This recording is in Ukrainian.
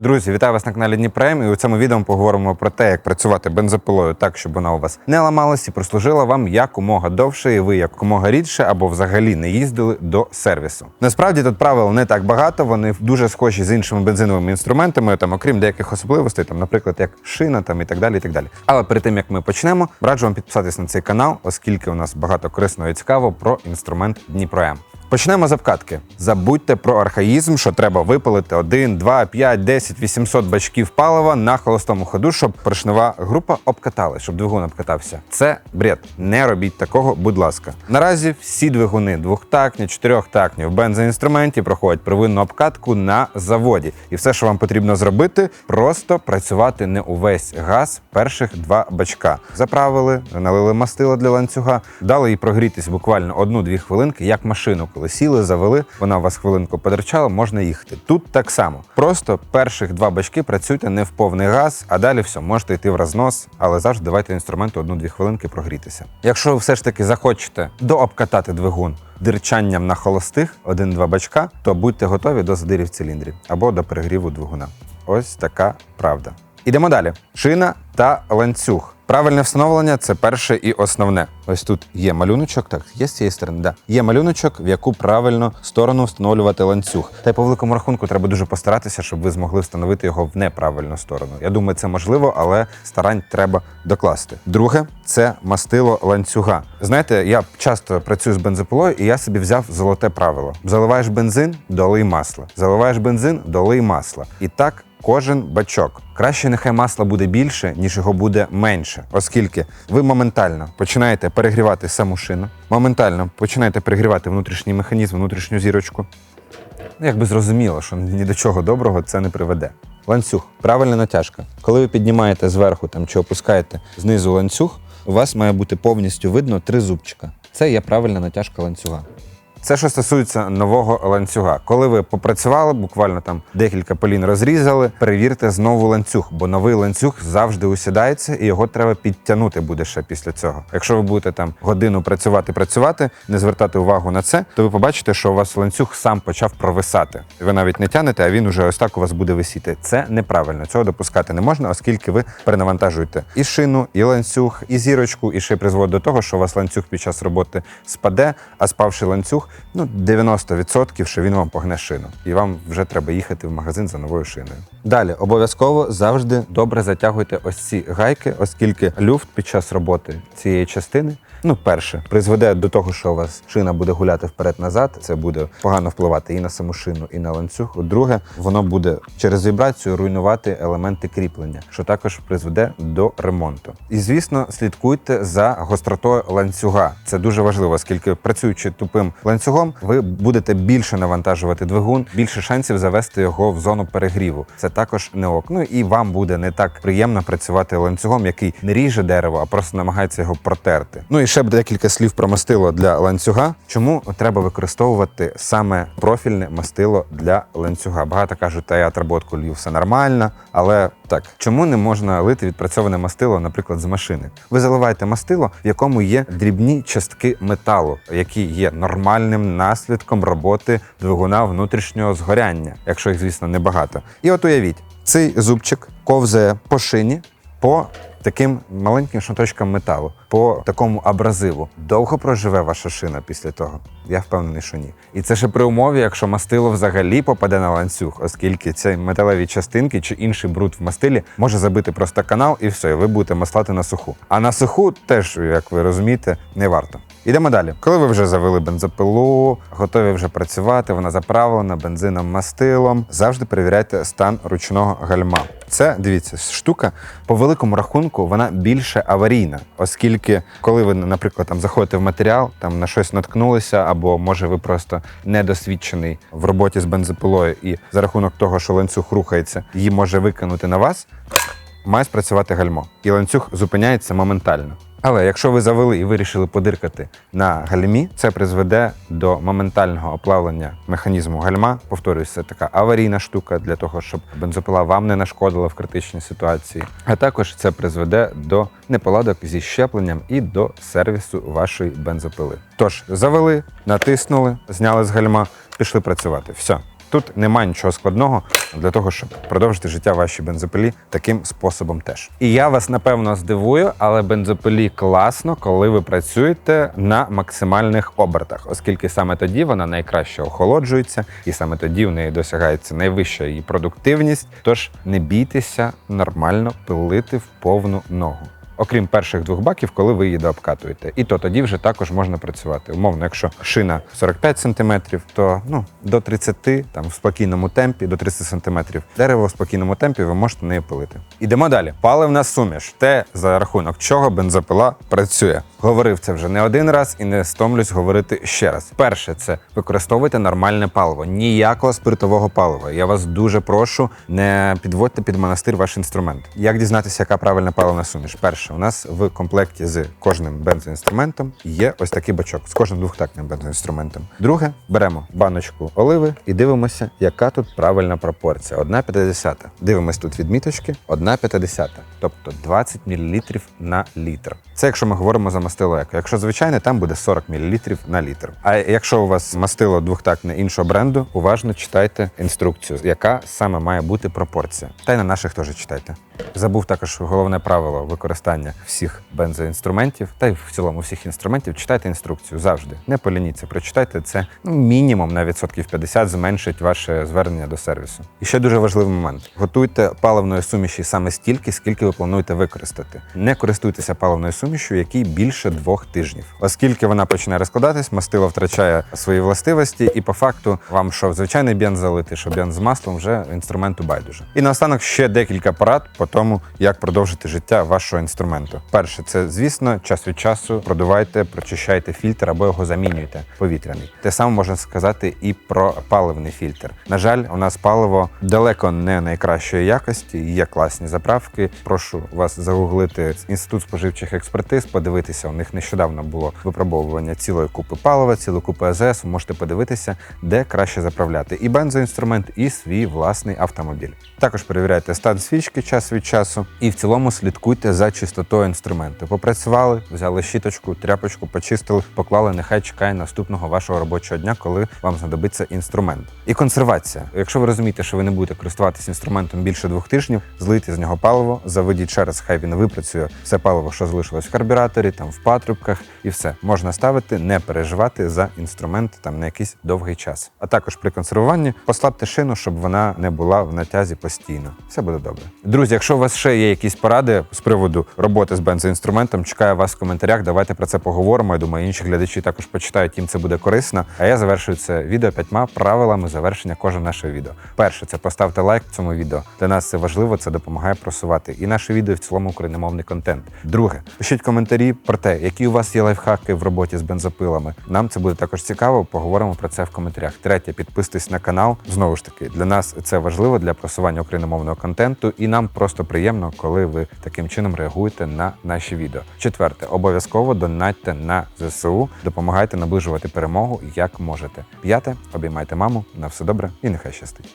Друзі, вітаю вас на каналі Дніпрем. І у цьому відео ми поговоримо про те, як працювати бензопилою так, щоб вона у вас не ламалась і прослужила вам якомога довше, і ви якомога рідше або взагалі не їздили до сервісу. Насправді тут правил не так багато, вони дуже схожі з іншими бензиновими інструментами, там, окрім деяких особливостей, там, наприклад, як шина там і так далі. і так далі. Але перед тим як ми почнемо, раджу вам підписатись на цей канал, оскільки у нас багато корисного і цікавого про інструмент Дніпром. Почнемо з обкатки. Забудьте про архаїзм, що треба випалити 1, 2, 5, 10, 800 бачків палива на холостому ходу, щоб поршнева група обкатали, щоб двигун обкатався. Це бред. Не робіть такого, будь ласка. Наразі всі двигуни двохтактні, чотирьохтактні в бензоінструменті проходять первинну обкатку на заводі. І все, що вам потрібно зробити, просто працювати не увесь газ перших два бачка. Заправили, налили мастила для ланцюга, дали їй прогрітись буквально одну-дві хвилинки, як машину, коли сіли, завели, вона у вас хвилинку подерчала, можна їхати. Тут так само. Просто перших два бачки працюйте не в повний газ, а далі все, можете йти в рознос, але завжди давайте інструменту одну-дві хвилинки прогрітися. Якщо ви все ж таки захочете дообкатати двигун дирчанням на холостих один-два бачка, то будьте готові до задирів циліндрів або до перегріву двигуна. Ось така правда. Ідемо далі. Шина та ланцюг. Правильне встановлення це перше і основне. Ось тут є малюночок. Так, є з цієї сторони, да. Є малюночок, в яку правильно сторону встановлювати ланцюг. Та й по великому рахунку треба дуже постаратися, щоб ви змогли встановити його в неправильну сторону. Я думаю, це можливо, але старань треба докласти. Друге це мастило ланцюга. Знаєте, я часто працюю з бензопилою, і я собі взяв золоте правило: заливаєш бензин, долий масло. Заливаєш бензин, долий масло. І так кожен бачок. Краще нехай масла буде більше, ніж його буде менше, оскільки ви моментально починаєте перегрівати саму шину, моментально починаєте перегрівати внутрішній механізм, внутрішню зірочку. Ну, Якби зрозуміло, що ні до чого доброго це не приведе. Ланцюг, правильна натяжка. Коли ви піднімаєте зверху там чи опускаєте знизу ланцюг, у вас має бути повністю видно три зубчика. Це є правильна натяжка ланцюга. Це що стосується нового ланцюга. Коли ви попрацювали, буквально там декілька полін розрізали, перевірте знову ланцюг, бо новий ланцюг завжди усідається, і його треба підтягнути буде ще після цього. Якщо ви будете там годину працювати, працювати, не звертати увагу на це, то ви побачите, що у вас ланцюг сам почав провисати. Ви навіть не тянете, а він уже ось так у вас буде висіти. Це неправильно. Цього допускати не можна, оскільки ви перенавантажуєте і шину, і ланцюг, і зірочку, і ще призводить до того, що у вас ланцюг під час роботи спаде, а спавший ланцюг ну 90% що він вам погне шину, і вам вже треба їхати в магазин за новою шиною. Далі обов'язково завжди добре затягуйте ось ці гайки, оскільки люфт під час роботи цієї частини. Ну, перше, призведе до того, що у вас шина буде гуляти вперед-назад. Це буде погано впливати і на саму шину, і на ланцюг. Друге, воно буде через вібрацію руйнувати елементи кріплення, що також призведе до ремонту. І звісно, слідкуйте за гостротою ланцюга. Це дуже важливо, оскільки працюючи тупим ланцюгом, ви будете більше навантажувати двигун, більше шансів завести його в зону перегріву. Це також не ок. Ну і вам буде не так приємно працювати ланцюгом, який не ріже дерево, а просто намагається його протерти. Ну і ще б декілька слів про мастило для ланцюга. Чому треба використовувати саме профільне мастило для ланцюга? Багато кажуть, та я отработку лью, все нормально, але так чому не можна лити відпрацьоване мастило, наприклад, з машини? Ви заливаєте мастило, в якому є дрібні частки металу, які є нормальним наслідком роботи двигуна внутрішнього згоряння, якщо їх, звісно, небагато. І от уявіть, цей зубчик ковзає по шині по таким маленьким шматочком металу, по такому абразиву. Довго проживе ваша шина після того? Я впевнений, що ні. І це ще при умові, якщо мастило взагалі попаде на ланцюг, оскільки ці металеві частинки чи інший бруд в мастилі може забити просто канал, і все, і ви будете маслати на суху. А на суху теж, як ви розумієте, не варто. Ідемо далі. Коли ви вже завели бензопилу, готові вже працювати, вона заправлена бензином, мастилом. Завжди перевіряйте стан ручного гальма. Це дивіться, штука по великому рахунку вона більше аварійна, оскільки, коли ви, наприклад, там заходите в матеріал, там на щось наткнулися, або може ви просто недосвідчений в роботі з бензопилою, і за рахунок того, що ланцюг рухається, її може викинути на вас. Має спрацювати гальмо, і ланцюг зупиняється моментально. Але якщо ви завели і вирішили подиркати на гальмі, це призведе до моментального оплавлення механізму гальма. Повторюсь, це така аварійна штука для того, щоб бензопила вам не нашкодила в критичній ситуації. А також це призведе до неполадок зі щепленням і до сервісу вашої бензопили. Тож завели, натиснули, зняли з гальма, пішли працювати. Все. Тут немає нічого складного для того, щоб продовжити життя вашій бензопилі таким способом теж. І я вас напевно здивую, але бензопилі класно, коли ви працюєте на максимальних обертах, оскільки саме тоді вона найкраще охолоджується, і саме тоді в неї досягається найвища її продуктивність. Тож не бійтеся нормально пилити в повну ногу. Окрім перших двох баків, коли ви її дообкатуєте. І то тоді вже також можна працювати. Умовно, якщо шина 45 см, то ну, до 30 там, в спокійному темпі, до 30 см. Дерево в спокійному темпі ви можете нею пилити. Ідемо далі. Паливна суміш. Те, за рахунок чого бензопила працює. Говорив це вже не один раз і не стомлюсь говорити ще раз. Перше, це використовуйте нормальне паливо, ніякого спиртового палива. Я вас дуже прошу, не підводьте під монастир ваш інструмент. Як дізнатися, яка правильна паливна суміш? Перше, у нас в комплекті з кожним бензоінструментом є ось такий бачок з кожним двохтактним бензоінструментом. Друге, беремо баночку оливи і дивимося, яка тут правильна пропорція. 1,50. Дивимось тут відміточки, 1,50. Тобто 20 мл на літр. Це якщо ми говоримо за мастило еко. Якщо звичайне, там буде 40 мл на літр. А якщо у вас мастило двохтактне іншого бренду, уважно читайте інструкцію, яка саме має бути пропорція. Та й на наших теж читайте. Забув також головне правило використання всіх бензоінструментів, та й в цілому всіх інструментів. Читайте інструкцію завжди. Не полініться, прочитайте це. Ну, мінімум на відсотків 50 зменшить ваше звернення до сервісу. І ще дуже важливий момент: готуйте паливної суміші саме стільки, скільки ви плануєте використати. Не користуйтеся паливною сумішю, якій більше двох тижнів, оскільки вона починає розкладатись, мастило втрачає свої властивості, і по факту вам що звичайний бенз залити, що бенз з маслом вже інструменту байдуже. І наостанок ще декілька порад по тому, як продовжити життя вашого інструменту. Перше, це звісно, час від часу продувайте, прочищайте фільтр або його замінюйте повітряний. Те саме можна сказати і про паливний фільтр. На жаль, у нас паливо далеко не найкращої якості. Є класні заправки. Прошу вас загуглити інститут споживчих експертиз, подивитися. У них нещодавно було випробовування цілої купи палива, цілої купи АЗС. Можете подивитися, де краще заправляти і бензоінструмент, і свій власний автомобіль. Також перевіряйте стан свічки час від часу, і в цілому слідкуйте за чистотою інструменту. Попрацювали, взяли щіточку, тряпочку, почистили, поклали. Нехай чекає наступного вашого робочого дня, коли вам знадобиться інструмент. І консервація. Якщо ви розумієте, що ви не будете користуватися інструментом більше двох тижнів, злийте з нього паливо, заведіть ще раз, хай він випрацює все паливо, що залишилось в карбюраторі, там в патрубках, і все можна ставити, не переживати за інструмент там на якийсь довгий час. А також при консервуванні послабте шину, щоб вона не була в натязі постійно. Все буде добре. Друзі, якщо у вас ще є якісь поради з приводу роботи з бензоінструментом, чекаю вас в коментарях. Давайте про це поговоримо. Я думаю, інші глядачі також почитають, їм це буде корисно. А я завершую це відео п'ятьма правилами завершення кожного нашого відео. Перше, це поставте лайк цьому відео. Для нас це важливо, це допомагає просувати і наше відео, і в цілому україномовний контент. Друге, пишіть коментарі про те, які у вас є лайфхаки в роботі з бензопилами. Нам це буде також цікаво. Поговоримо про це в коментарях. Третє, підписуйтесь на канал. Знову ж таки, для нас це важливо для просування україномовного контенту, і нам просто приємно, коли ви таким чином реагуєте на наші відео. Четверте, обов'язково донатьте на ЗСУ, допомагайте наближувати перемогу як можете. П'яте, обіймайте маму. На все добре і нехай щастить.